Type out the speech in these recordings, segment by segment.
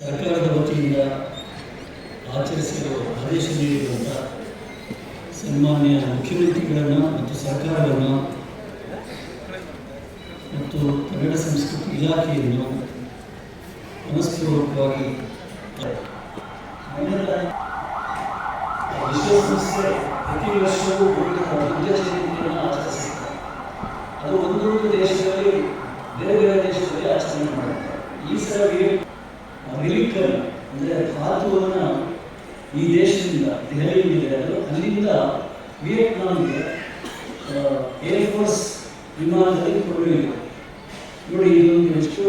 ಸರ್ಕಾರದ ವತಿಯಿಂದ ಆಚರಿಸಿರುವ ಆದೇಶ ನೀಡಿರುವಂಥ ಸನ್ಮಾನ್ಯ ಮುಖ್ಯಮಂತ್ರಿಗಳನ್ನು ಮತ್ತು ಸರ್ಕಾರವನ್ನು ಮತ್ತು ಕನ್ನಡ ಸಂಸ್ಕೃತಿ ಇಲಾಖೆಯನ್ನು ಮನಸ್ಪೂರ್ವಕವಾಗಿ ವಿಶ್ವಸಂಸ್ಥೆ ಪ್ರತಿ ವರ್ಷವೂ ಜಯಂತಿಯನ್ನು ಆಚರಿಸುತ್ತೆ ಅದು ಒಂದೊಂದು ದೇಶದಲ್ಲಿ ಬೇರೆ ಬೇರೆ ದೇಶದಲ್ಲಿ ಆಚರಣೆ ಮಾಡುತ್ತೆ ಈ ಸಲ ಅಮೆರಿಕನ್ ಅಂದರೆ ಧಾತುವನ್ನು ಈ ದೇಶದಿಂದ ದೆಹಲಿಯಿಂದ ಅದು ಅಲ್ಲಿಂದ ವಿಯೆಟ್ನಾಂಗೆ ಏರ್ಫೋರ್ಸ್ ವಿಮಾನದಲ್ಲಿ ಕೊಂಡೊಯ್ಯಿತು ನೋಡಿ, ಇದೊಂದು ಎಷ್ಟು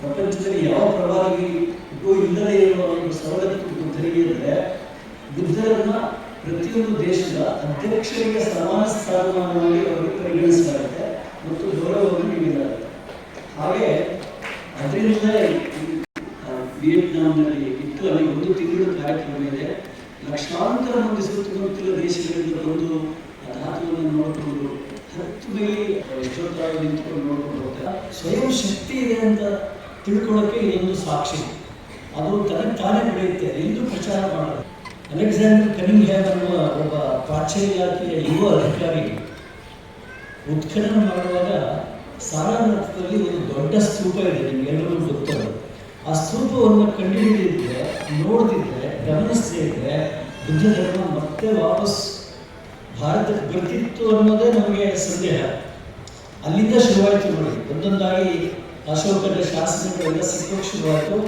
ಪ್ರಪಂಚದಲ್ಲಿ ಯಾವ ಪ್ರವಾದಿಗೂ ಇಲ್ಲದೇ ಇರುವ ಒಂದು ಸವಲತ್ತು ಬುದ್ಧರಿಗೆ ಅಂದರೆ ಬುದ್ಧರನ್ನು ಪ್ರತಿಯೊಂದು ದೇಶದ ಅಧ್ಯಕ್ಷರಿಗೆ ಸಮಾನ ಸ್ಥಾನಮಾನವಾಗಿ ಅವರಿಗೆ ಪರಿಗಣಿಸಲಾಗುತ್ತೆ ಮತ್ತು ಗೌರವವನ್ನು ನೀಡಲಾಗುತ್ತೆ ಹಾಗೆ ಅದರಿಂದಲೇ ವಿಯೆಟ್ನಾಂನಲ್ಲಿ ಇತ್ತು ಅಲ್ಲಿ ಒಂದು ತಿಂಗಳ ಕಾರ್ಯಕ್ರಮ ಇದೆ. ಲಕ್ಷಾಂತರ ಮಂದಿ ಸುತ್ತಮುತ್ತಲ ದೇಶಗಳಿಂದ ಬಂದು ಧಾತುವನ್ನು ನೋಡಿಕೊಂಡು ಹತ್ತು ಮೇಲೆ ಎಷ್ಟೊತ್ತಾಗಿ ನಿಂತ್ಕೊಂಡು ನೋಡ್ಕೊಂಡು ಹೋಗ್ತಾರೆ. ಸ್ವಯಂ ಶಕ್ತಿ ಇದೆ ಅಂತ ತಿಳ್ಕೊಳ್ಳೋಕೆ ಇದೊಂದು ಸಾಕ್ಷಿ. ಅದು ತನಗೆ ತಾನೇ ಬೆಳೆಯುತ್ತೆ ಎಂದು ಪ್ರಚಾರ ಮಾಡೋದು ಅಲೆಕ್ಸಾಂಡರ್ ಕನಿಂಗ್ ಹ್ಯಾಮ್ ಅನ್ನುವ ಒಬ್ಬ ಪ್ರಾಚ್ಯ ಇಲಾಖೆಯ ಯುವ ಅಧಿಕಾರಿ ಉತ್ಖನನ ಮಾಡುವಾಗ ಸಾರಾನಾಥದಲ್ಲಿ ಒಂದು ದೊಡ್ಡ ಸ್ತೂಪ ಇದೆ. ನಿಮ್ಗೆಲ್ಲರಿಗೂ ಗೊತ್ತದು ಆ ಸ್ತೂಪವನ್ನು ಕಂಡುಹಿಡಿದಿದ್ರೆ ನೋಡ್ತಿದ್ರೆ ಗಮನಿಸದೇ ಇದ್ರೆ, ಬುದ್ಧ ಧರ್ಮ ಮತ್ತೆ ವಾಪಸ್ ಭಾರತಕ್ಕೆ ಬರ್ತಿತ್ತು ಅನ್ನೋದೇ ನಮಗೆ ಸಂದೇಹ. ಅಲ್ಲಿಂದ ಶುರುವಾಯಿತು ನೋಡಿ, ಒಂದೊಂದಾಗಿ ಅಶೋಕನ ಶಾಸನಗಳೆಲ್ಲ ಸಿಕ್ಕೋಕ್ಕೆ ಶುರುವಾಯಿತು.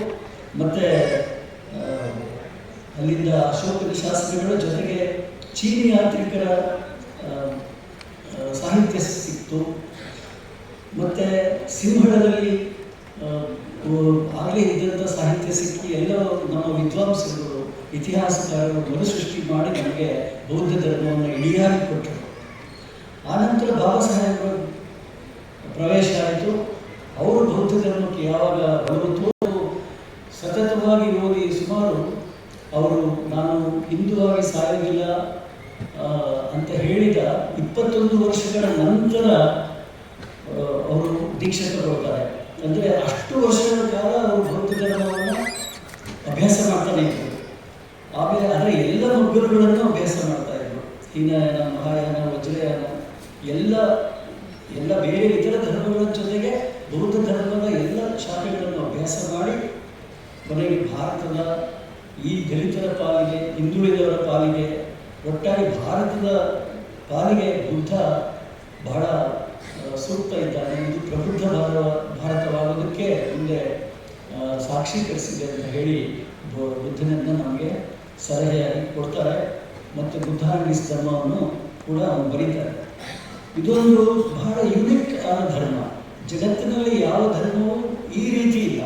ಮತ್ತೆ ಅಲ್ಲಿಂದ ಅಶೋಕನ ಶಾಸನಗಳ ಜೊತೆಗೆ ಚೀನಿ ಯಾತ್ರಿಕರ ಸಾಹಿತ್ಯ ಸಿಕ್ತು. ಮತ್ತೆ ಸಿಂಹಳದಲ್ಲಿ ಆಗಲೇ ಇದ್ದಂಥ ಸಾಹಿತ್ಯ ಸಿಕ್ಕಿ ಎಲ್ಲ ನಮ್ಮ ವಿದ್ವಾಂಸರು, ಇತಿಹಾಸಕಾರರು ಮರುಸೃಷ್ಟಿ ಮಾಡಿ ನಮಗೆ ಬೌದ್ಧ ಧರ್ಮವನ್ನು ಇಡಿಯಾಗಿ ಕೊಟ್ಟರು. ಆನಂತರ ಬಾಬಾ ಸಾಹೇಬರು ಪ್ರವೇಶ ಆಯಿತು. ಅವರು ಬೌದ್ಧ ಧರ್ಮಕ್ಕೆ ಯಾವಾಗ ತೋರು ಸತತವಾಗಿ ಹೋಗಿ ಸುಮಾರು ಅವರು ನಾನು ಹಿಂದೂವಾಗಿ ಸಾಯೋದಿಲ್ಲ ಅಂತ ಹೇಳಿದ ಇಪ್ಪತ್ತೊಂದು ವರ್ಷಗಳ ನಂತರ ಅವರು ದೀಕ್ಷೆ ತಗೊಳ್ತಾರೆ. ಅಂದರೆ ಅಷ್ಟು ವರ್ಷಗಳ ಕಾಲ ಅವರು ಭೌತ ಅಭ್ಯಾಸ ಮಾಡ್ತಾನೆ ಇದ್ರು. ಆಮೇಲೆ ಅದರ ಎಲ್ಲ ಮುಗ್ಗುರುಗಳನ್ನು ಅಭ್ಯಾಸ ಮಾಡ್ತಾ ಇದ್ರು. ಹೀನಯಾನ, ಮಹಾಯಾನ, ವಜ್ರಯಾನ, ಎಲ್ಲ ಎಲ್ಲ ಬೇರೆ ಇತರ ಧರ್ಮಗಳ ಜೊತೆಗೆ ಬೌದ್ಧ ಧರ್ಮದ ಎಲ್ಲ ಶಾಖೆಗಳನ್ನು ಅಭ್ಯಾಸ ಮಾಡಿ ಕೊನೆಗೆ ಭಾರತದ ಈ ದಲಿತರ ಪಾಲಿಗೆ, ಹಿಂದುಳಿದವರ ಪಾಲಿಗೆ, ಒಟ್ಟಾಗಿ ಭಾರತದ ಪಾಲಿಗೆ ಬುದ್ಧ ಬಹಳ ಸೂಕ್ತ ಇದ್ದಾನೆ ಇದು ಪ್ರಬುದ್ಧ ಭಾರ ಭಾರತವಾಗೋದಕ್ಕೆ ಮುಂದೆ ಸಾಕ್ಷೀಕರಿಸಿದೆ ಅಂತ ಹೇಳಿ ಬುದ್ಧನನ್ನು ನಮಗೆ ಸಲಹೆಯಾಗಿ ಕೊಡ್ತಾರೆ. ಮತ್ತು ಬುದ್ಧಾರ್ಮಿಸ್ ಧರ್ಮವನ್ನು ಕೂಡ ಬರೀತಾರೆ. ಇದೊಂದು ಬಹಳ ಯುನಿಕ್ ಆದ ಧರ್ಮ. ಜಗತ್ತಿನಲ್ಲಿ ಯಾವ ಧರ್ಮವೂ ಈ ರೀತಿ ಇಲ್ಲ.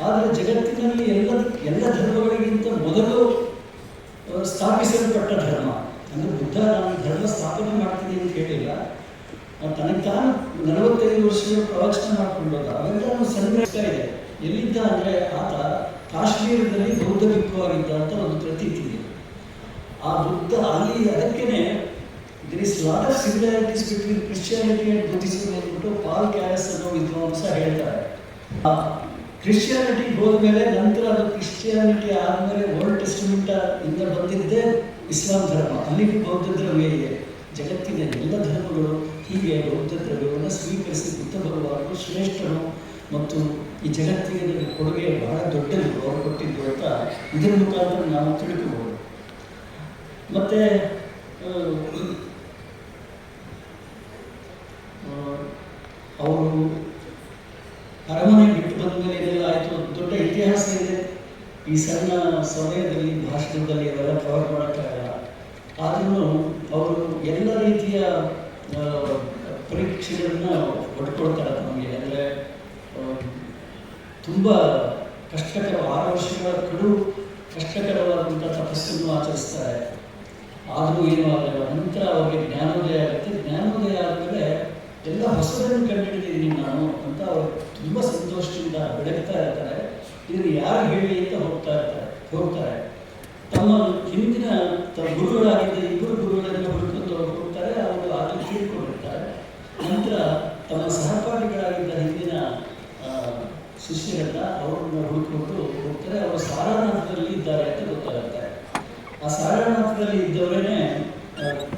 ಆದರೆ ಜಗತ್ತಿನಲ್ಲಿ ಎಲ್ಲ ಎಲ್ಲ ಧರ್ಮಗಳಿಗಿಂತ ಮೊದಲು ಸ್ಥಾಪಿಸಲ್ಪಟ್ಟ ಧರ್ಮ. ಅಂದರೆ ಬುದ್ಧ ಧರ್ಮ ಸ್ಥಾಪನೆ ಮಾಡ್ತೀನಿ ಅಂತ ಹೇಳಿಲ್ಲ ಆ, ತನಗೆ ತಾನು ನಲವತ್ತೈದು ವರ್ಷದ ಪ್ರವಚನ ಮಾಡ್ಕೊಂಡು ಅವೆಲ್ಲ ಒಂದು ಸಂಗ್ರಹಿಸ್ತಾ ಇದೆ. ಎಲ್ಲಿದ್ದ ಅಂದರೆ ಆತ ಕಾಶ್ಮೀರದಲ್ಲಿ ಬೌದ್ಧ ಭಿಕ್ಕುವಾಗಿದ್ದ ಅಂತ ಒಂದು ಪ್ರತೀತಿ ಇದೆ. ಆ ಬುದ್ಧ ಅಲ್ಲಿ ಅದಕ್ಕೇನೆ there is lot of similarities between Christianity and Buddhism ಅಂದ್ಬಿಟ್ಟು ಪಾಲ್ ಕ್ಯಾರಸ್ ಅನ್ನೋ ವಿದ್ವಾಂಸ ಹೇಳ್ತಾರೆ. ಕ್ರಿಶ್ಚಿಯಾನಿಟಿ ಹೋದ್ಮೇಲೆ ನಂತರ ಅದು ಕ್ರಿಶ್ಚಿಯಾನಿಟಿ ಆದಮೇಲೆ ಓಲ್ಡ್ ಟೆಸ್ಟಿಮೆಂಟ್ ಇಂದ ಬಂದಿದ್ದೇ ಇಸ್ಲಾಂ ಧರ್ಮ. ಅಲ್ಲಿಗೂ ಬೌದ್ಧ ಧರ್ಮ ಇದೆ. ಜಗತ್ತಿನ ಎಲ್ಲ ಧರ್ಮಗಳು ಹೀಗೆ ಬೌದ್ಧ ದ್ರವ್ಯವನ್ನು ಸ್ವೀಕರಿಸಿ ಬುದ್ಧ ಶ್ರೇಷ್ಠರು ಮತ್ತು ಈ ಜಗತ್ತಿಗೆ ನನಗೆ ಕೊಡುಗೆ ಬಹಳ ದೊಡ್ಡದು ಅವರು ಕೊಟ್ಟಿದ್ದು ಅಂತ ಇದರ ಮುಖಾಂತರ ನಾವು ತಿಳ್ಕೋಬಹುದು ಮತ್ತೆ ಅವರು ಅರಮನೆ ಬಿಟ್ಟು ಬಂದ ಮೇಲೆ ಇದೆಲ್ಲ ಆಯಿತು ದೊಡ್ಡ ಇತಿಹಾಸ ಇದೆ. ಈ ಸಣ್ಣ ಸಮಯದಲ್ಲಿ ಭಾಷಣದಲ್ಲಿ ಅದೆಲ್ಲ ಕವರ್ ಮಾಡೋಕ್ಕಾಗಲ್ಲ. ಆದ್ರೂ ಎಲ್ಲ ರೀತಿಯ ಪರೀಕ್ಷೆಗಳನ್ನು ಒಡ್ಕೊಳ್ತಾರೆ ನಮಗೆ. ಅಂದರೆ ತುಂಬ ಕಷ್ಟಕರ, ಆರು ವರ್ಷಗಳ ಕಡು ಕಷ್ಟಕರವಾದಂಥ ತಪಸ್ಸನ್ನು ಆಚರಿಸ್ತಾರೆ. ಆದರೂ ಏನೂ ಆಗಲ್ಲ. ನಂತರ ಅವರಿಗೆ ಜ್ಞಾನೋದಯ ಆಗುತ್ತೆ. ಜ್ಞಾನೋದಯ ಆದಮೇಲೆ ಎಲ್ಲ ಹೊಸದನ್ನು ಕಂಡುಹಿಡಿದಿದ್ದೀನಿ ನಾನು ಅಂತ ಅವರು ತುಂಬ ಸಂತೋಷದಿಂದ ಬೆಳಗ್ತಾ ಇರ್ತಾರೆ. ಇದನ್ನು ಯಾರು ಹೇಳಿ ಅಂತ ಹೋಗ್ತಾ ಇರ್ತಾರೆ, ಹೋಗ್ತಾರೆ. ತಮ್ಮ ಹಿಂದಿನ ಗುರುಗಳಾಗಿದ್ದ ಇಬ್ಬರು ಗುರುಗಳನ್ನು ಹುಡುಕೊಂಡು ನಂತರ ತಮ್ಮ ಸಹಪಾಠಿಗಳಾಗಿದ್ದ ಹಿಂದಿನ ಶಿಷ್ಯರನ್ನ ಅವರನ್ನು ಹುಡುಕೊಂಡು ಹೋಗ್ತಾರೆ. ಅವರು ಸಾರಾನಾಥದಲ್ಲಿ ಇದ್ದಾರೆ ಅಂತ ಗೊತ್ತಾಗುತ್ತೆ. ಆ ಸಾರಾನಾಥದಲ್ಲಿ ಇದ್ದವರೇನೆ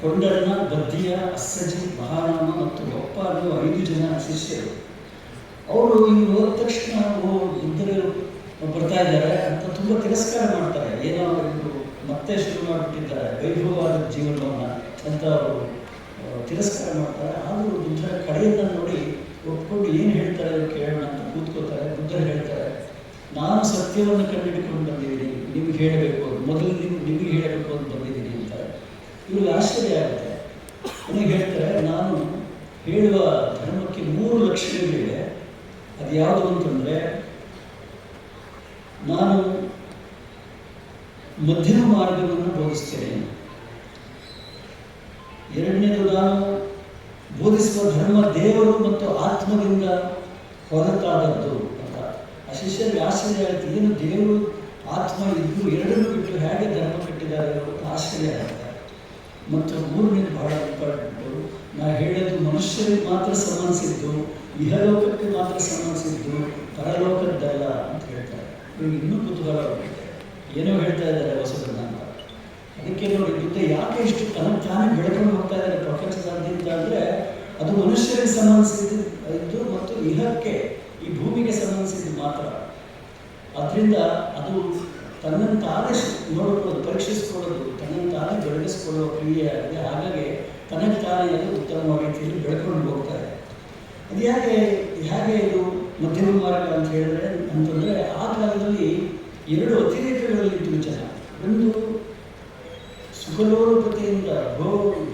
ಕೊಂಡಣ್ಣ ಬದ್ದಿಯ ಅಸ್ಸಜಿ ಮಹಾರಾಮ ಮತ್ತು ಒಪ್ಪ ಅನ್ನೋ ಐದು ಜನ ಶಿಷ್ಯರು. ಅವರು ಇಲ್ಲಿ ಹೋದ ತಕ್ಷಣ ಇಬ್ಬರು ಬರ್ತಾ ಇದ್ದಾರೆ ಅಂತ ತುಂಬ ತಿರಸ್ಕಾರ ಮಾಡ್ತಾರೆ. ಏನೋ ಮತ್ತೆ ಶುರು ಮಾಡಿಬಿಟ್ಟಿದ್ದಾರೆ. ವೈಭವವಾದ ಜೀವನವನ್ನು ಅಂತ ಅವರು ತಿರಸ್ಕಾರ ಮಾಡ್ತಾರೆ. ಆದರೂ ಬುದ್ಧರ ಕಡೆಯನ್ನು ನೋಡಿ ಒಪ್ಕೊಂಡು ಏನು ಹೇಳ್ತಾರೆ ಕೇಳೋಣ ಅಂತ ಕೂತ್ಕೋತಾರೆ ಬುದ್ಧರು ಹೇಳ್ತಾರೆ, ನಾನು ಸತ್ಯವನ್ನು ಕಂಡುಹಿಡ್ಕೊಂಡು ಬಂದಿದ್ದೀನಿ. ನಿಮ್ಗೆ ಹೇಳಬೇಕು ಮೊದಲು ನಿಮ್ಗೆ ನಿಮಗೆ ಹೇಳಬೇಕು ಅಂತ ಬಂದಿದ್ದೀನಿ ಅಂತ ಇವ್ರಿಗೆ ಆಶ್ಚರ್ಯ ಆಗುತ್ತೆ. ನನಗೆ ಹೇಳ್ತಾರೆ, ನಾನು ಹೇಳುವ ಧರ್ಮಕ್ಕೆ ಮೂರು ಲಕ್ಷಣಗಳಿವೆ ಅದು ಯಾವುದು ಅಂತಂದರೆ, ನಾನು ಮಧ್ಯಮ ಮಾರ್ಗವನ್ನು ಬೋಧಿಸ್ತೇನೆ. ಎರಡನೇದು ನಾನು ಬೋಧಿಸುವ ಧರ್ಮ ದೇವರು ಮತ್ತು ಆತ್ಮದಿಂದ ಹೊರತಾದದ್ದು ಅಂತ. ಆ ಶಿಷ್ಯರಿಗೆ ಆಶ್ಚರ್ಯ ಏನು ದೇವರು, ಆತ್ಮ ಇದ್ದು ಎರಡನ್ನೂ ಬಿಟ್ಟು ಹೇಗೆ ಧರ್ಮ ಕಟ್ಟಿದ್ದಾರೆ ಅಂತ ಆಶ್ಚರ್ಯ ಆಗುತ್ತೆ ಮತ್ತು ಮೂರನೇದು ಬಹಳ ಇಂಪಾರ್ಟೆಂಟು, ನಾ ಹೇಳೋದು ಮನುಷ್ಯರಿಗೆ ಮಾತ್ರ ಸಂಬಂಧಿಸಿದ್ದು ಇಹಲೋಕಕ್ಕೆ ಮಾತ್ರ ಸಂಬಂಧಿಸಿದ್ದು ಪರಲೋಕದ್ದಲ್ಲ ಅಂತ ಹೇಳ್ತಾರೆ. ಇವ್ರಿಗೆ ಇನ್ನೂ ಕುತೂಹಲ ಏನೋ ಹೇಳ್ತಾ ಇದ್ದಾರೆ ಹೊಸದನ್ನ. ಅದಕ್ಕೆ ನೋಡಿ ಯುದ್ಧ ಯಾಕೆ ಇಷ್ಟು ತನ್ನ ತಾನೇ ಬೆಳ್ಕೊಂಡು ಹೋಗ್ತಾ ಇದ್ದಾರೆ ಪ್ರಪಂಚದಾದ್ಯಂತ ಅಂದರೆ, ಅದು ಮನುಷ್ಯರಿಗೆ ಸಂಬಂಧಿಸಿದ್ದು ಇದ್ದು ಮತ್ತು ಇಹಕ್ಕೆ, ಈ ಭೂಮಿಗೆ ಸಂಬಂಧಿಸಿದ್ದು ಮಾತ್ರ. ಅದರಿಂದ ಅದು ತನ್ನನ್ನು ತಾನೇ ಶ್- ಪರೀಕ್ಷಿಸಿಕೊಳ್ಳೋದು ತನ್ನ ತನ್ನನ್ನು ತಾನೇ ಕ್ರಿಯೆ ಆಗಿದೆ. ಹಾಗಾಗಿ ತನಗೆ ತಾನೇ ಅದು ಉತ್ತಮ ರೀತಿಯಲ್ಲಿ ಬೆಳ್ಕೊಂಡು ಹೋಗ್ತಾರೆ ಅದು ಹೇಗೆ ಹೇಗೆ ಇದು ಮಧ್ಯಮ ಮಾರ್ಗ ಅಂತ ಹೇಳಿದ್ರೆ ಅಂತಂದರೆ, ಆ ಕಾಲದಲ್ಲಿ ಎರಡು ಅತಿರೇಕಗಳಲ್ಲಿದ್ದು ವಿಚಾರ. ಒಂದು ಸುಖಲೋಲುಪತೆಯಿಂದ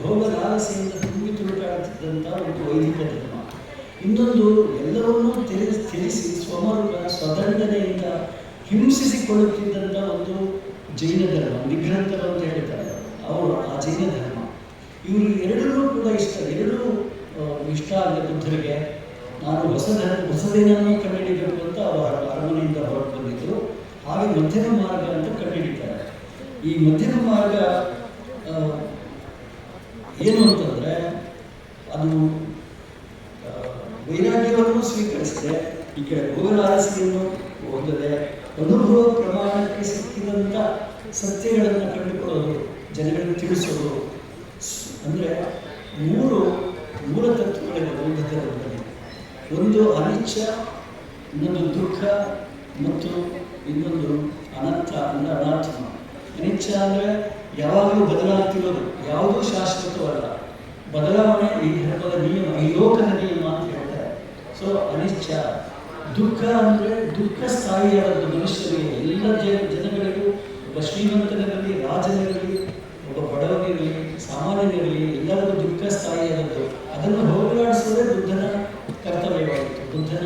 ಭೋಗ ಲಾಲಸೆಯಿಂದ ತುಂಬಿ ತುಳುಕಾಡುತ್ತಿದ್ದಂಥ ಒಂದು ವೈದಿಕ ಧರ್ಮ. ಇನ್ನೊಂದು ಎಲ್ಲವನ್ನೂ ತೆರೆ, ತಿಳಿಸಿ ಸ್ವಮರ್ಗ ಸ್ವದಂಡನೆಯಿಂದ ಹಿಂಸಿಸಿಕೊಳ್ಳುತ್ತಿದ್ದಂಥ ಒಂದು ಜೈನ ಧರ್ಮ ನಿಗ್ರಂಥರ ಅಂತ ಹೇಳ್ತಾರೆ ಅವರು, ಆ ಜೈನ ಧರ್ಮ. ಇವರು ಎರಡರೂ ಕೂಡ ಇಷ್ಟ, ಎರಡೂ ಇಷ್ಟ ಆಗಿದೆ ಬುದ್ಧರಿಗೆ ನಾನು ಹೊಸ ಧರ್ಮ, ಹೊಸದೇನನ್ನು ಕಂಡುಹಿಡಿಬೇಕು ಅಂತ ಅವರು ಅರಮನೆಯಿಂದ ಹೊರಟು ಬಂದಿದ್ದರು. ಹಾಗೆ ಮಧ್ಯಮ ಮಾರ್ಗ ಅಂತ ಕಂಡುಹಿಡಿತಾರೆ. ಈ ಮಧ್ಯಮ ಮಾರ್ಗ ಏನು ಅಂತಂದರೆ ಅದು ವೈರಾಗ್ಯವನ್ನು ಸ್ವೀಕರಿಸಿದೆ. ಈ ಕಡೆ ಭೋಗಲಾಲಸೆಯನ್ನು ಹೊಂದದೆ ಅನುಭವ ಪ್ರಮಾಣಕ್ಕೆ ಸಿಕ್ಕಿದಂಥ ಸತ್ಯಗಳನ್ನು ಕಂಡುಕೊಳ್ಳೋದು, ಜನಗಳನ್ನು ತಿಳಿಸೋದು. ಅಂದ್ರೆ ಮೂರು ಮೂಲ ತತ್ವಗಳಿಗೆ ಬೌದ್ಧತೆ ಒಂದು ಅನಿಚ್ಛ, ಇನ್ನೊಂದು ದುಃಖ, ಮತ್ತು ಇನ್ನೊಂದು ಅನಂತ ಅಂದ್ರೆ ಅನಾತ್ಮ. ಅನಿಚ್ಛ ಅಂದರೆ ಯಾವಾಗಲೂ ಬದಲಾಗ್ತಿರೋದು. ಯಾವುದೂ ಶಾಶ್ವತವಲ್ಲ. ಬದಲಾವಣೆ ಈ ಧರ್ಮದ ನಿಯಮ, ಈ ಲೋಕದ ನಿಯಮ ಅಂತ ಹೇಳ್ತಾರೆ. ಸೊ ಅನಿಚ್ಛ, ದುಃಖ ಅಂದರೆ ದುಃಖ ಸ್ಥಾಯಿಯಾದ ಮನುಷ್ಯರಿಗೆ ಎಲ್ಲ ಜನ, ಜನಗಳಿಗೂ, ಒಬ್ಬ ಶ್ರೀಮಂತನಿರಲಿ, ರಾಜನಿರಲಿ, ಒಬ್ಬ ಬಡವನಿರಲಿ, ಸಾಮಾನ್ಯನಿರಲಿ ಎಲ್ಲರಿಗೂ ದುಃಖ ಸ್ಥಾಯಿಯಾದದ್ದು ಅದನ್ನು ಹೋಗಲಾಡಿಸೋದೇ ಬುದ್ಧನ ಕರ್ತವ್ಯವಾಗಿತ್ತು. ಬುದ್ಧನ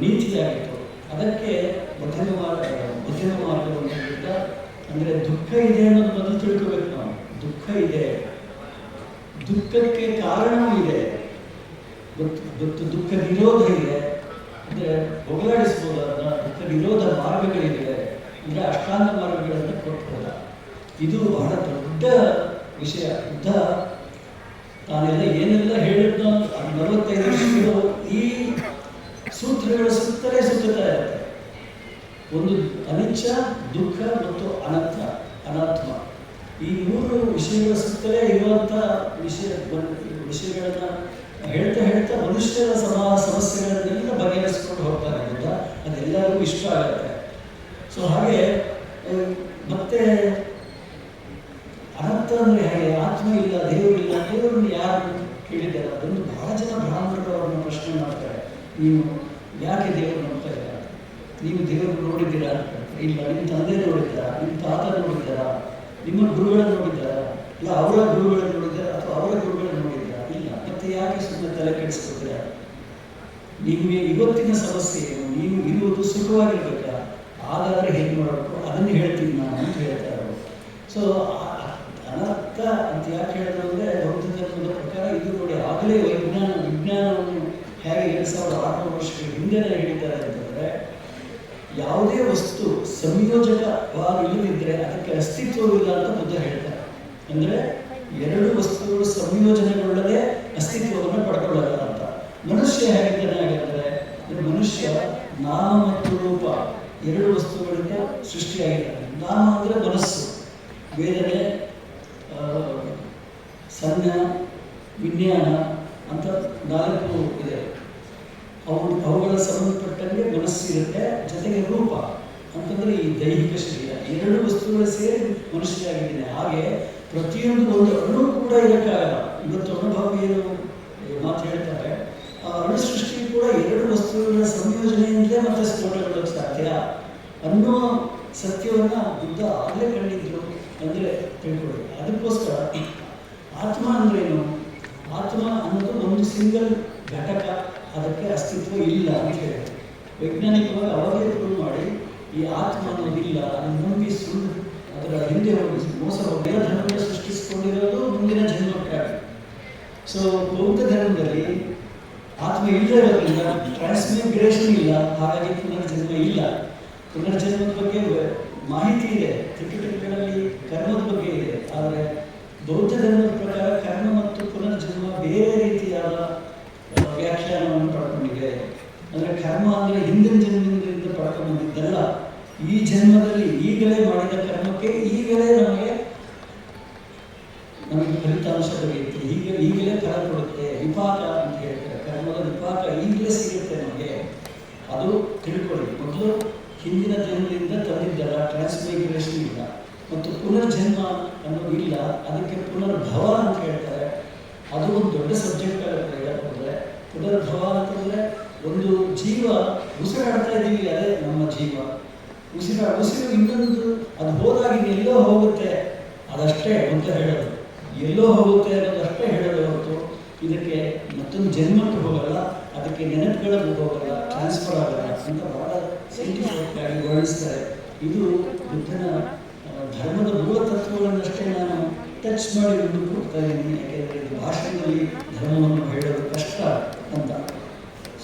ನೀತಿಯಾಗಿತ್ತು. ಅದಕ್ಕೆ ಮಧ್ಯಮ ಮಾರ್ಗ ಮಧ್ಯಮ ಮಾರ್ಗವನ್ನು ಅಂದರೆ ದುಃಖ ಇದೆ ಅನ್ನೋದು ಮೊದಲು ತಿಳ್ಕೋಬೇಕು ನಾವು. ದುಃಖ ಇದೆ. ದುಃಖಕ್ಕೆ ಕಾರಣವೂ ಇದೆ. ಗೊತ್ತು ದುಃಖ ನಿರೋಧ ಇದೆ. ಅಂದರೆ ಅದನ್ನ. ದುಃಖ ನಿರೋಧ ಮಾರ್ಗಗಳಿದೆ. ಅಂದರೆ ಅಷ್ಟಾಂಗ ಮಾರ್ಗಗಳನ್ನು ಕೊಟ್ಬೋದ ಇದು ಬಹಳ ದೊಡ್ಡ ವಿಷಯ. ಬುದ್ಧ ತಾನೆಲ್ಲ ಏನೆಲ್ಲ ಹೇಳಿದ್ನೋ, ನಲವತ್ತೈದು ವರ್ಷಗಳು ಈ ಸೂತ್ರಗಳ ಸುತ್ತಲೇ ಸುತ್ತುತ್ತಾ ಇರುತ್ತೆ ಒಂದು ಅನಿಚ್ಛ, ದುಃಖ ಮತ್ತು ಅನರ್ಥ, ಅನಾತ್ಮ. ಈ ಮೂರು ವಿಷಯಗಳ ಸುತ್ತಲೇ ಇರುವಂಥ ವಿಷಯ ವಿಷಯಗಳನ್ನು ಹೇಳ್ತಾ ಹೇಳ್ತಾ ಮನುಷ್ಯರ ಸಮ, ಸಮಸ್ಯೆಗಳನ್ನೆಲ್ಲ ಬಗೆಹರಿಸ್ಕೊಂಡು ಹೋಗ್ತಾರೆ ಅಂತ ಅದೆಲ್ಲರಿಗೂ ಇಷ್ಟ ಆಗುತ್ತೆ. ಸೊ ಹಾಗೆ ಮತ್ತೆ ಅನಂತ ಅಂದರೆ ಹೇಗೆ? ಆತ್ಮ ಇಲ್ಲ ದೇವರಿಲ್ಲ ದೇವರನ್ನು ಯಾರು ಕೇಳಿದ್ದಾರೆ? ಅದನ್ನು ಬಹಳ ಜನ ಬ್ರಾಹ್ಮಣರು ಅವ್ರನ್ನ ಪ್ರಶ್ನೆ ಮಾಡ್ತಾರೆ. ನೀವು ಯಾಕೆ ದೇವರು ನಂಬ್ತಾ ಇಲ್ಲ ನೀವು ದೇವರು ನೋಡಿದ್ದೀರಾ? ಅಂತ. ಇಲ್ಲ, ನಿಮ್ಮ ತಂದೆ ನೋಡಿದ್ದೀರಾ? ನಿಮ್ಮ ತಾತ ನೋಡಿದ್ದಾರಾ? ನಿಮ್ಮ ಗುರುಗಳನ್ನು ನೋಡಿದ್ದಾರಾ? ಇಲ್ಲ, ಅವರ ಗುರುಗಳನ್ನು ನೋಡಿದ್ದಾರಾ? ಅಥವಾ ಅವರ ಗುರುಗಳನ್ನು ನೋಡಿದ್ದಾರಾ? ಇಲ್ಲ, ಮತ್ತೆ ಯಾಕೆ ಸುಮ್ಮನೆ ತಲೆ ಕೆಡಿಸ್ಕೊತೀರಾ ನಿಮಗೆ ಇವತ್ತಿನ ಸಮಸ್ಯೆ ಏನು? ನೀವು ಇರುವುದು ಸುಖವಾಗಿರ್ಬೇಕಾ? ಹಾಗಾದ್ರೆ ಹೇಗೆ ಮಾಡಬೇಕು ಅದನ್ನು ಹೇಳ್ತೀನಿ ನಾನು ಅಂತ ಹೇಳ್ತಾರೆ ಅವರು ಸೊ ಅನರ್ಥ ಅಂತ ಯಾಕೆ ಹೇಳಿದ್ರು ಅಂದರೆ, ಬೌದ್ಧ ಧರ್ಮದ ಪ್ರಕಾರ ಇದು ನೋಡಿ ಆಗಲೇ ವಿಜ್ಞಾನ, ವಿಜ್ಞಾನವನ್ನು ಹೇಗೆ ಎರಡು ಸಾವಿರದ ಆರುನೂರು ವರ್ಷಗಳ ಹಿಂದೆನೇ ಹೇಳಿದ್ದಾರೆ ಅಂತಂದರೆ ಯಾವುದೇ ವಸ್ತು ಸಂಯೋಜಕವಾಗಿಲ್ಲದಿದ್ದರೆ ಅದಕ್ಕೆ ಅಸ್ತಿತ್ವವಿಲ್ಲ ಅಂತ ಬುದ್ಧ ಹೇಳ್ತಾರೆ. ಅಂದರೆ ಎರಡು ವಸ್ತುಗಳು ಸಂಯೋಜನೆಗೊಳ್ಳದೆ ಅಸ್ತಿತ್ವವನ್ನು ಪಡ್ಕೊಳ್ಳಲ್ಲ ಅಂತ ಮನುಷ್ಯ ಹೇಗಿದ್ದಾನೆ ಆಗಿರ್ತಾರೆ ಮನುಷ್ಯ ನಾಮ ಮತ್ತು ರೂಪ ಎರಡು ವಸ್ತುಗಳಿಂದ ಸೃಷ್ಟಿಯಾಗಿದ್ದಾನೆ ನಾಮ ಅಂದರೆ ಮನಸ್ಸು. ವೇದನೆ ಸಂಜ್ಞ, ವಿಜ್ಞಾನ ಅಂತ ನಾಲ್ಕು ಇದೆ. ಅವು ಅವುಗಳ ಸಂಬಂಧಪಟ್ಟಂಗೆ ಮನಸ್ಸಿರುತ್ತೆ, ಜೊತೆಗೆ ರೂಪ. ಅಂತಂದ್ರೆ ಈ ದೈಹಿಕ ಶರೀರ. ಎರಡು ವಸ್ತುಗಳು ಸೇರಿ ಮನುಷ್ಯರಾಗಿದ್ದೇನೆ ಹಾಗೆ ಪ್ರತಿಯೊಂದು ಒಂದು ಅಣು ಕೂಡ ಇರಕ್ಕಾಗಲ್ಲ. ಇವತ್ತು ಅನುಭವ ಏನು? ಮಾತು ಹೇಳ್ತಾರೆ. ಆ ಅಣು ಸೃಷ್ಟಿ ಕೂಡ ಎರಡು ವಸ್ತುಗಳ ಸಂಯೋಜನೆಯಿಂದಲೇ ಮತ್ತೆ ಸ್ಫೋಟಗಳು ಸಾಧ್ಯ. ಅನ್ನೋ ಸತ್ಯವನ್ನ ಬುದ್ಧ ಆಗಲೇ ಕಂಡಿದ್ರು ಅಂದ್ರೆ ತಿಳ್ಕೊಳ್ಳಿ. ಅದಕ್ಕೋಸ್ಕರ ಆತ್ಮ ಅಂದ್ರೇನು? ಆತ್ಮ ಅನ್ನೋದು ಒಂದು ಸಿಂಗಲ್ ಘಟಕ. ಅದಕ್ಕೆ ಅಸ್ತಿತ್ವ ಇಲ್ಲ ಅಂತ ಹೇಳಿ. ವೈಜ್ಞಾನಿಕವಾಗಿ ಪ್ರೂವ್ ಮಾಡಿ ಈ ಆತ್ಮ ಅನ್ನೋದಿಲ್ಲ ಅದನ್ನು ನಂಬಿ ಸುಳ್ಳು, ಅದರ ಹಿಂದೆ ಹೋಗಿ ಮೋಸ ಬೇರೆ ಧರ್ಮಗಳು ಸೃಷ್ಟಿಸಿಕೊಂಡಿರೋದು ಮುಂದಿನ ಜನ್ಮಕ್ಕಾಗಿ ಸೊ ಬೌದ್ಧ ಧರ್ಮದಲ್ಲಿ ಆತ್ಮ ಇಲ್ಲದೇ ಇರೋದ್ರಿಂದ ಟ್ರಾನ್ಸ್ಮಿಗ್ರೇಷನ್ ಇಲ್ಲ, ಹಾಗಾಗಿ ಪುನರ್ಜನ್ಮ ಇಲ್ಲ. ಪುನರ್ಜನ್ಮದ ಬಗ್ಗೆ ಮಾಹಿತಿ ಇದೆ, ತ್ರಿಪಿಟಕಗಳಲ್ಲಿ ಕರ್ಮದ ಬಗ್ಗೆ ಇದೆ, ಆದರೆ ಬೌದ್ಧ ಧರ್ಮದ ಪ್ರಕಾರ ಕರ್ಮ ಮತ್ತು ಪುನರ್ಜನ್ಮ ಬೇರೆ ಅಂದರೆ ಕರ್ಮ ಅಂದರೆ ಹಿಂದಿನ ಜನ್ಮದಿಂದ ಪಡ್ಕೊಂಡ್ಬಂದಿದ್ದಲ್ಲ, ಈ ಜನ್ಮದಲ್ಲಿ ಈಗಲೇ ಮಾಡಿದ ಕರ್ಮಕ್ಕೆ ಈಗಲೇ ನಮಗೆ ನಮಗೆ ಫಲಿತಾಂಶ ದೊರೆಯುತ್ತೆ ಈಗ ಈಗಲೇ ಫಲ ಕೊಡುತ್ತೆ. ವಿಪಾಕ ಅಂತ ಹೇಳ್ತಾರೆ. ಕರ್ಮದ ವಿಪಾಕ ಈಗಲೇ ಸಿಗುತ್ತೆ ನಮಗೆ. ಅದು ತಿಳ್ಕೊಳ್ಳಿ. ಮೊದಲು ಹಿಂದಿನ ಜನ್ಮದಿಂದ ತಂದಿದ್ದಲ್ಲ ಟ್ರಾನ್ಸ್ಮಿಗ್ರೇಷನ್ ಇಲ್ಲ. ಮತ್ತು ಪುನರ್ಜನ್ಮ ಅನ್ನೋದು ಇಲ್ಲ. ಅದಕ್ಕೆ ಪುನರ್ಭವ ಅಂತ ಹೇಳ್ತಾರೆ. ಅದು ಒಂದು ದೊಡ್ಡ ಸಬ್ಜೆಕ್ಟ್ ಆಗುತ್ತೆ ಹೇಳ್ಕೊಂಡ್ರೆ ಪುನರ್ಭವ ಅಂತಂದ್ರೆ ಒಂದು ಜೀವ ಉಸಿರಾಡ್ತಾ ಇದ್ದೀವಿ ಅದೇ ನಮ್ಮ ಜೀವ. ಉಸಿರ, ಉಸಿರು ಇನ್ನೊಂದು, ಅದು ಹೋದಾಗ ಎಲ್ಲೋ ಹೋಗುತ್ತೆ, ಅದಷ್ಟೇ ಅಂತ ಹೇಳೋದು. ಎಲ್ಲೋ ಹೋಗುತ್ತೆ ಅನ್ನೋದಷ್ಟೇ ಹೇಳೋದು ಹೊರತು ಇದಕ್ಕೆ ಮತ್ತೊಂದು ಜನ್ಮಕ್ಕೆ ಹೋಗಲ್ಲ, ಅದಕ್ಕೆ ನೆನಪುಗಳಿಗೆ ಹೋಗಲ್ಲ ಟ್ರಾನ್ಸ್ಫರ್ ಆಗಲ್ಲ ಅಂತ ಬಹಳ ಸೈಂಟಿಫಿಕ್ ಆಗಿ ವರ್ಣಿಸ್ತಾರೆ. ಇದು ಬುದ್ಧನ ಧರ್ಮದ ಮೂಲ ತತ್ವಗಳನ್ನಷ್ಟೇ ನಾನು ಟಚ್ ಮಾಡಿ ಮುಂದಕ್ಕೆ ಹೋಗ್ತಾ ಇದ್ದೀನಿ, ಯಾಕೆಂದರೆ ಭಾಷೆಯಲ್ಲಿ ಧರ್ಮವನ್ನು ಹೇಳೋದು ಕಷ್ಟ ಅಂತ.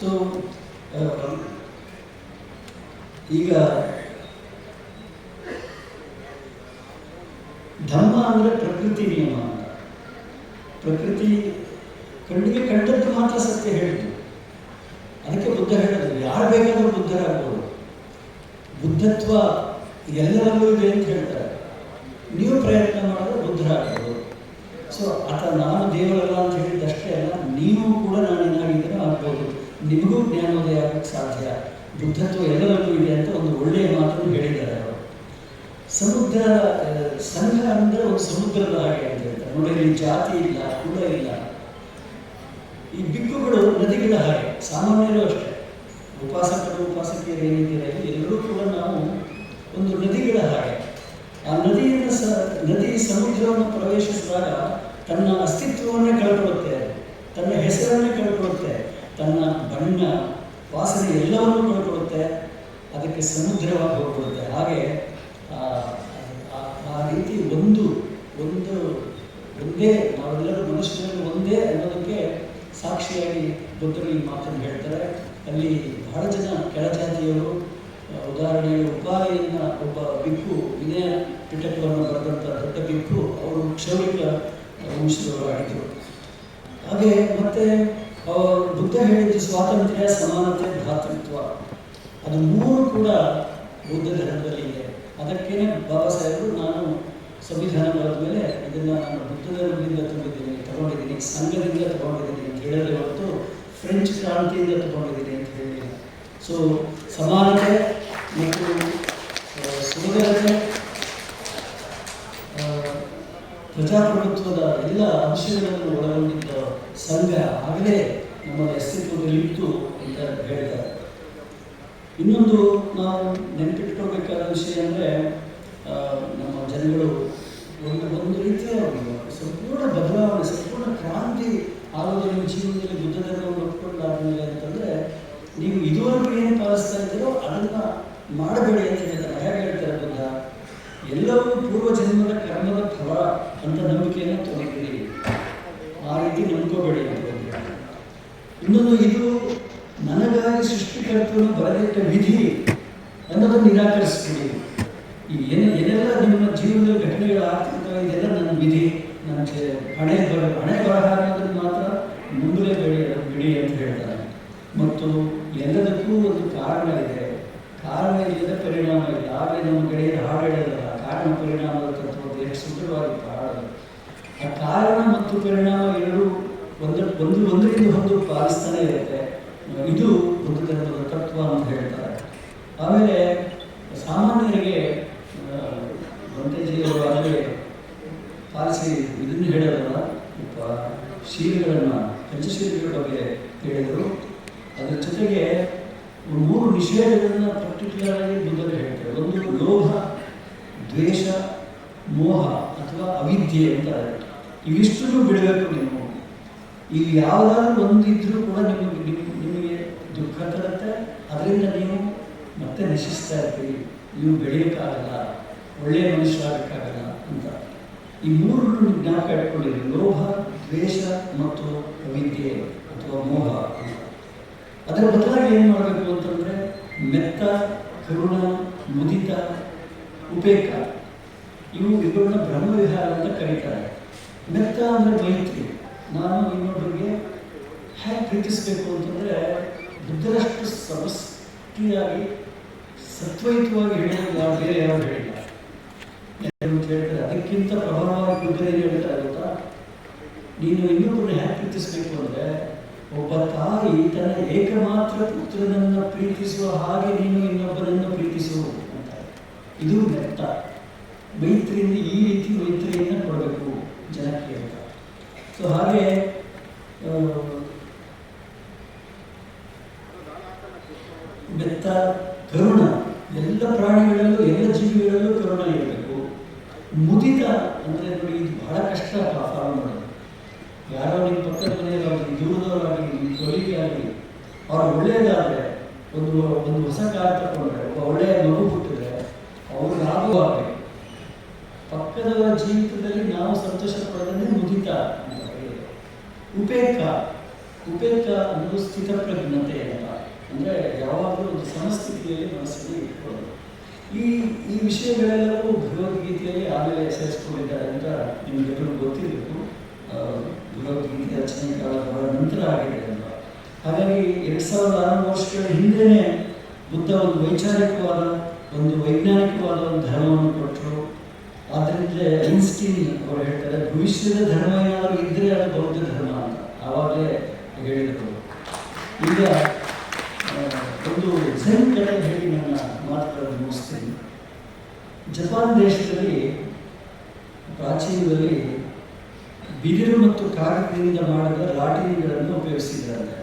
ಸೊ ಈಗ ಧರ್ಮ ಅಂದರೆ ಪ್ರಕೃತಿ ನಿಯಮ ಅಂತ. ಪ್ರಕೃತಿ ಕಣ್ಣಿಗೆ ಕಂಡದ್ದು ಮಾತ್ರ ಸತ್ಯ ಹೇಳಿದ್ದು. ಅದಕ್ಕೆ ಬುದ್ಧ ಹೇಳೋದು, ಯಾರು ಬೇಕಾದರೂ ಬುದ್ಧರಾಗ್ಬೋದು ಬುದ್ಧತ್ವ ಎಲ್ಲರಲ್ಲೂ ಇದೆ ಅಂತ ಹೇಳ್ತಾರೆ. ನೀವು ಪ್ರಯತ್ನ ಮಾಡಿದ್ರೆ ಬುದ್ಧರಾಗ್ಬೋದು. ಸೊ, ಆತ ನಾನು ದೇವರಲ್ಲ ಅಂತ ಹೇಳಿದ್ದಷ್ಟೇ ಅಲ್ಲ ನೀವು ಕೂಡ ಆಗ್ಬೋದು ನಿಮಗೂ ಜ್ಞಾನೋದಯ ಆಗಕ್ಕೆ ಸಾಧ್ಯ. ಬುದ್ಧತ್ವ ಎಲ್ಲರಲ್ಲೂ ಇದೆ ಅಂತ ಒಂದು ಒಳ್ಳೆಯ ಮಾತನ್ನು ಹೇಳಿದ್ದಾರೆ ಅವರು. ಸಮುದ್ರ ಸಂಘ ಅಂದರೆ ಒಂದು ಸಮುದ್ರದ ಹಾಗೆ ಅಂತ ಹೇಳ್ತಾರೆ. ನೋಡಿ ಇಲ್ಲಿ ಜಾತಿ ಇಲ್ಲ, ಕುಲ ಇಲ್ಲ. ಈ ಬಿಕ್ಕುಗಳು ನದಿಗಳ ಹಾಗೆ, ಸಾಮಾನ್ಯರು ಅಷ್ಟೇ. ಉಪಾಸಕರು, ಉಪಾಸಕಿಯರು ಏನಿದ್ದೀರ ಎಲ್ಲರೂ ಕೂಡ ನಾವು ಒಂದು ನದಿಗಳ ಹಾಗೆ. ಆ ನದಿಯನ್ನು ಸ, ನದಿ ಸಮುದ್ರವನ್ನು ಪ್ರವೇಶಿಸಿದಾಗ ತನ್ನ ಅಸ್ತಿತ್ವವನ್ನೇ ಕಳ್ಕೊಳ್ಳುತ್ತೆ ತನ್ನ ಹೆಸರನ್ನೇ ಕಳ್ಕೊಳ್ಳುತ್ತೆ ತನ್ನ ಬಣ್ಣ ವಾಸನೆ ಎಲ್ಲವನ್ನೂ ಕಳ್ಕೊಳ್ಳುತ್ತೆ ಅದಕ್ಕೆ ಸಮುದ್ರವಾಗಿ ಹೋಗ್ಬಿಡುತ್ತೆ ಹಾಗೆ ಆ, ರೀತಿ ಒಂದು ಒಂದು ಒಂದೇ ನಾವೆಲ್ಲರೂ ಮನುಷ್ಯರಲ್ಲಿ ಒಂದೇ ಅನ್ನೋದಕ್ಕೆ ಸಾಕ್ಷಿಯಾಗಿ ಬುದ್ಧರು ಈ ಮಾತನ್ನು ಹೇಳ್ತಾರೆ. ಅಲ್ಲಿ ಬಹಳ ಜನ ಕೆಳಜಾತಿಯವರು ಉದಾಹರಣೆಗೆ ಉಪಾಲಿಯನ್ನ ಒಬ್ಬ ಬಿಕ್ಕು ವಿನಯ ಪಿಟಕವನ್ನು ಬರೆದಂಥ ದೊಡ್ಡ ಬಿಕ್ಕು ಅವರು ಕ್ಷೌರಿಕ ವಂಶದವರು ಆಗಿದ್ದರು ಹಾಗೆ ಮತ್ತೆ ಆ, ಬುದ್ಧ ಹೇಳಿದ್ದು ಸ್ವಾತಂತ್ರ್ಯ ಸಮಾನತೆ ಭ್ರಾತೃತ್ವ. ಅದು ಮೂರು ಕೂಡ ಬುದ್ಧ ಧರ್ಮದಲ್ಲಿ ಇದೆ. ಅದಕ್ಕೇನೆ ಬಾಬಾ ಸಾಹೇಬರು ನಾನು ಸಂವಿಧಾನ ಬರೆದ ಮೇಲೆ ಇದನ್ನ ನಾನು ಬುದ್ಧ ಧರ್ಮದಿಂದ ತುಂಬಿದ್ದೀನಿ ತಗೊಂಡಿದ್ದೀನಿ ಸಂಘದಿಂದ ತಗೊಂಡಿದ್ದೀನಿ ಅಂತ ಹೇಳಿದ್ರೆ ಹೊರತು ಫ್ರೆಂಚ್ ಕ್ರಾಂತಿಯಿಂದ ತಗೊಂಡಿದ್ದೀನಿ ಅಂತ ಹೇಳಿಲ್ಲ. ಸೊ ಸಮಾನತೆ ಮತ್ತು ಸುಂದರತೆ ಪ್ರಜಾಪ್ರಭುತ್ವದ ಎಲ್ಲ ಅಂಶಗಳನ್ನು ಒಳಗೊಂಡಿದ್ದ ಸಂಘ ಆಗಲೇ ನಮ್ಮ ಅಸ್ತಿತ್ವದಲ್ಲಿತ್ತು ಅಂತ ಹೇಳ್ತಾರೆ. ಇನ್ನೊಂದು ನಾವು ನೆನಪಿಟ್ಕೋಬೇಕಾದ ವಿಷಯ ಅಂದರೆ ನಮ್ಮ ಜನಗಳು ಒಂದು ಒಂದು ರೀತಿಯ ಸಂಪೂರ್ಣ ಬದಲಾವಣೆ, ಸಂಪೂರ್ಣ ಕ್ರಾಂತಿ ಆರೋಗ್ಯ ಜೀವನದಲ್ಲಿ ಬುದ್ಧ ಧರ್ಮವನ್ನು ಒಪ್ಕೊಂಡಾದ್ಮೇಲೆ ಅಂತಂದರೆ, ನೀವು ಇದುವರೆಗೂ ಏನು ಪಾಲಿಸ್ತಾ ಇದ್ದೀರೋ ಅದನ್ನು ಮಾಡಬೇಡಿ ಅಂತ ಹೇಳ್ತಾರೆ ಹೇಗೆ ಹೇಳ್ತಾರೆ ಬುದ್ಧ ಎಲ್ಲವೂ ಪೂರ್ವ ಜನ್ಮದ ಕರ್ಮದ ಫಲ ಅಂತ ನಂಬಿಕೆಯನ್ನು ತೊಗೊಂಡಿರಿ ಆ ರೀತಿ ನಂಬ್ಕೋಬೇಡಿ ಅಂತ ಇನ್ನೊಂದು ಇದು, ನನಗಾಗಿ ಸೃಷ್ಟಿಕರ್ತನು ಬರೆದಿಟ್ಟ ವಿಧಿ ಅನ್ನೋದನ್ನು ನಿರಾಕರಿಸ್ಬಿಡಿ ಈ ಏನು ಏನೆಲ್ಲ ನಿಮ್ಮ ಜೀವನದ ಘಟನೆಗಳು ಆಗ್ತಿರ್ತವೆ ಇದೆಲ್ಲ ನನ್ನ ವಿಧಿ ನನ್ನ ಜ- ಹಣೆ ಬರ ಹಣೆ ಬರಹ ಅನ್ನೋದನ್ನು ಮಾತ್ರ ನಂಬಲೇಬೇಡಿ ಅದನ್ನು ಬಿಡಿ ಅಂತ ಹೇಳ್ತಾರೆ ಮತ್ತು ಎಲ್ಲದಕ್ಕೂ ಒಂದು ಕಾರಣ ಇದೆ ಕಾರಣ ಇಲ್ಲದ ಪರಿಣಾಮ ಇಲ್ಲ ಆಗಲೇ ನಮ್ಮ ಗೆಳೆಯರು ಹಾಡು ಹೇಳೋದಲ್ಲ ಕಾರಣ ಪರಿಣಾಮದ ತತ್ವ ಎಷ್ಟು ಸುಂದರವಾಗಿ ಹಾಡೋದು ಆ ಕಾರಣ ಮತ್ತು ಪರಿಣಾಮ ಎರಡು ಒಂದು ಒಂದು ಒಂದು ಪಾಲಿಸ್ತಾನೆ ಇರುತ್ತೆ. ಇದು ಬುದ್ಧ ತತ್ವ ಅಂತ ಹೇಳ್ತಾರೆ. ಆಮೇಲೆ ಸಾಮಾನ್ಯರಿಗೆ ಬಂತೆಜಿಯವರು ಆದರೆ ಪಾಲಿಸಿ ಇದನ್ನು ಹೇಳೋದಲ್ಲ ಪ- ಶೀಲಗಳನ್ನು, ಪಂಚಶೀಲಗಳ ಬಗ್ಗೆ ಹೇಳಿದರು. ಅದರ ಜೊತೆಗೆ ಮೂರು ನಿಷೇಧಗಳನ್ನು ಪರ್ಟಿಕ್ಯುಲರ್ ಆಗಿ ಬುದ್ಧರು ಹೇಳ್ತಾರೆ. ಒಂದು ಲೋಭ, ದ್ವೇಷ, ಮೋಹ ಅಥವಾ ಅವಿದ್ಯೆ ಅಂತ ಇವಿಷ್ಟನ್ನು ಬಿಡಬೇಕು ನೀವು. ಈಗ ಯಾವುದಾದ್ರೂ ಒಂದು ಕೂಡ ನಿಮಗೆ ನಿಮ್- ನಿಮಗೆ ದುಃಖ ತರುತ್ತೆ. ಅದರಿಂದ ನೀವು ಮತ್ತೆ ನಶಿಸ್ತಾ ಇರ್ತೀರಿ. ನೀವು ಬೆಳೆಯೋಕ್ಕಾಗಲ್ಲ. ಒಳ್ಳೆಯ ಮನುಷ್ಯ ಆಗಕ್ಕಾಗಲ್ಲ ಅಂತ. ಈ ಮೂರನ್ನು ಜ್ಞಾಪಕ ಇಟ್ಕೊಂಡಿರಿ. ಲೋಭ, ದ್ವೇಷ ಮತ್ತು ಅವಿದ್ಯೆ ಅಥವಾ ಮೋಹ ಅದರ ಬದಲಾಗಿ ಏನು ಮಾಡಬೇಕು ಅಂತಂದರೆ ಮೆತ್ತ, ಕರುಣ, ಮುದಿತ ಉಪೇಕ ಇವು ಇವುಗಳನ್ನ ಬ್ರಹ್ಮವಿಹಾರ ಅಂತ ಕರೀತಾರೆ. ಮೆತ್ತ ಅಂದರೆ ಮೈತ್ರಿ. ನಾನು ಇನ್ನೊಬ್ಬರಿಗೆ ಹೇಗೆ ಪ್ರೀತಿಸಬೇಕು ಅಂತಂದರೆ ಬುದ್ಧರಷ್ಟು ಸಮಸ್ತಿಯಾಗಿ ಸತ್ವಯುತವಾಗಿ ಹೇಳೋದು ನಾವು ಬೇರೆ ಯಾರು ಹೇಳಿಲ್ಲ. ಅಂತ ಹೇಳ್ತಾರೆ ಅದಕ್ಕಿಂತ ಪ್ರಭಾವವಾಗಿ ಬುದ್ಧರು ಏನು ಹೇಳ್ತಾರೆ ಗೊತ್ತಾ? ನೀನು ಇನ್ನೊಬ್ಬರನ್ನ ಹೇಗೆ ಪ್ರೀತಿಸಬೇಕು ಅಂದರೆ ಒಬ್ಬ ತಾಯಿ ತನ್ನ ಏಕಮಾತ್ರ ಪುತ್ರನನ್ನು ಪ್ರೀತಿಸುವ ಹಾಗೆ ನೀನು ಇನ್ನೊಬ್ಬರನ್ನು ಪ್ರೀತಿಸು ಅಂತ ಇದು ಮೆತ್ತ ಮೈತ್ರಿಯಿಂದ ಈ ರೀತಿ ಮೈತ್ರಿಯನ್ನು ಕೊಡಬೇಕು ಜನಕ್ಕೆ. ಸೊ ಹಾಗೆ ಬೆತ್ತ ಕರುಣ, ಎಲ್ಲ ಪ್ರಾಣಿಗಳಲ್ಲೂ, ಎಲ್ಲ ಜೀವಿಗಳಲ್ಲೂ ಕರುಣ ಇರಬೇಕು. ಮುದಿತ ಅಂದರೆ ನೋಡಿ, ಇದು ಬಹಳ ಕಷ್ಟ ಫಾಲೋ ಮಾಡೋದು ಯಾರೋ ನಿಮ್ಮ ಪಕ್ಕದ ಮನೆಯಲ್ಲಿ ದೂರದವರಾಗಲಿ ನಿಮ್ಮ ಕೊಲಿಗೆ ಆಗಲಿ, ಅವ್ರು ಒಳ್ಳೆಯದಾದರೆ ಒಂದು ಒಂದು ಹೊಸ ಕಾರ್ ತಗೊಂಡ್ರೆ ಒಬ್ಬ ಒಳ್ಳೆಯ ಮಗು ಹುಟ್ಟಿದ್ರೆ, ಅವರು ಲಾಭವಾಗಬೇಕು ಪಕ್ಕದವರ ಜೀವಿತದಲ್ಲಿ ನಾವು ಸಂತೋಷ ಪಡೋದನ್ನೇ ಮುದಿತ. ಉಪೇಕ ಉಪೇಕ ಅನ್ನೋದು ಸ್ಥಿತಪ್ರಜ್ಞತೆ ಅಂತ. ಅಂದರೆ ಯಾವಾಗಲೂ ಒಂದು ಸಮಸ್ಥಿತಿಯಲ್ಲಿ ಮನಸ್ಸಿಗೆ ಇಟ್ಕೊಳ್ಳೋದು. ಈ ಈ ವಿಷಯಗಳೆಲ್ಲವೂ ಭಗವದ್ಗೀತೆಯಲ್ಲಿ ಆಮೇಲೆ ಸೇರಿಸ್ಕೊಂಡಿದ್ದಾರೆ ಅಂತ ನಿಮಗೆಲ್ಲರೂ ಗೊತ್ತಿರಬೇಕು. ಭಗವದ್ಗೀತೆ ರಚನೆ ಕಾಲ ಬಹಳ ನಂತರ ಆಗಿದೆ ಅಂತ. ಹಾಗಾಗಿ ಎರಡು ಸಾವಿರದ ಆರು ವರ್ಷಗಳ ಹಿಂದೆಯೇ ಬುದ್ಧ ಒಂದು ವೈಚಾರಿಕವಾದ, ಒಂದು ವೈಜ್ಞಾನಿಕವಾದ ಒಂದು ಧರ್ಮವನ್ನು ಕೊಟ್ಟರು. ಆದ್ದರಿಂದ ಐನ್ಸ್ಟೀನ್ ಅವರು ಹೇಳ್ತಾರೆ, ಭವಿಷ್ಯದ ಧರ್ಮ ಏನಾದರೂ ಇದ್ದರೆ ಅದು ಬೌದ್ಧ ಧರ್ಮ. ಆವಾಗಲೇ ಹೇಳಿದರು. ಈಗ ಒಂದು ಝೆನ್ ಕಡೆ ಹೇಳಿ ನನ್ನ ಮಾತುಗಳನ್ನು ಮುಗಿಸ್ತೀನಿ. ಜಪಾನ್ ದೇಶದಲ್ಲಿ, ಪ್ರಾಚೀನದಲ್ಲಿ ಬಿದಿರು ಮತ್ತು ಕಾಗದದಿಂದ ಮಾಡಿದ ಲಾಟರಿಗಳನ್ನು ಉಪಯೋಗಿಸಿದ್ದಾರೆ.